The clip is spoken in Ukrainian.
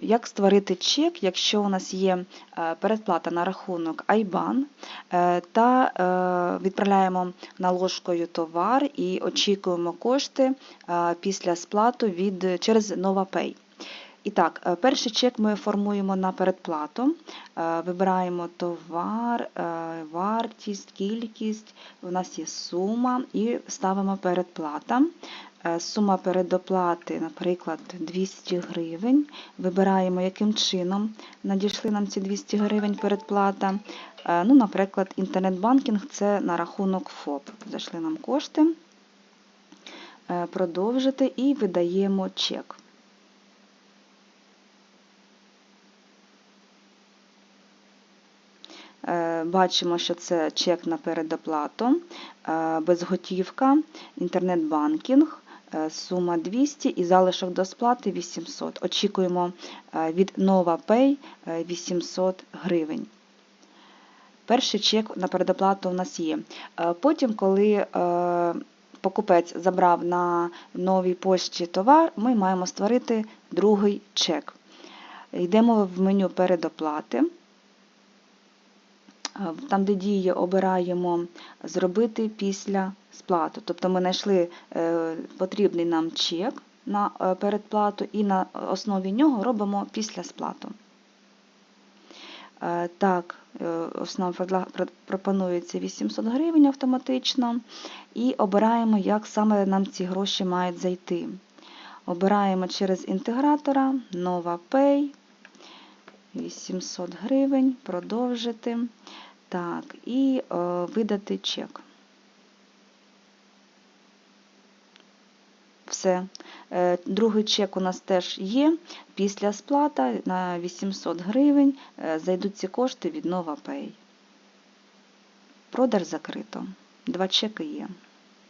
Як створити чек, якщо у нас є е, передплата на рахунок IBAN е, та е, відправляємо наложкою товар і очікуємо кошти після сплату від, через NovaPay. І так, перший чек ми формуємо на передплату, вибираємо товар, вартість, кількість, у нас є сума і ставимо передплата. Е, Сума передоплати, наприклад, 200 гривень. Вибираємо, яким чином надійшли нам ці 200 гривень передплата. Е, Ну, наприклад, інтернет-банкінг це на рахунок ФОП. Зайшли нам кошти. Е, Продовжити і видаємо чек. Бачимо, що це чек на передоплату, е, безготівка, інтернет-банкінг, е, сума 200 і залишок до сплати 800. Очікуємо е, від NovaPay е, 800 гривень. Перший чек на передоплату у нас є. Е, Потім, коли е, покупець забрав на новій пошті товар, ми маємо створити другий чек. Йдемо в меню передоплати. Там, де діє, обираємо зробити після сплату. Тобто ми знайшли е, потрібний нам чек на е, передплату і на основі нього робимо після сплату. Е, Так, основа пропонується 800 гривень автоматично. І обираємо, як саме нам ці гроші мають зайти. Обираємо через інтегратора NovaPay. 800 гривень, продовжити. Так, і е, видати чек. Все. Е, Другий чек у нас теж є. Після сплата на 800 гривень е, зайдуть ці кошти від NovaPay. Продаж закрито. Два чеки є.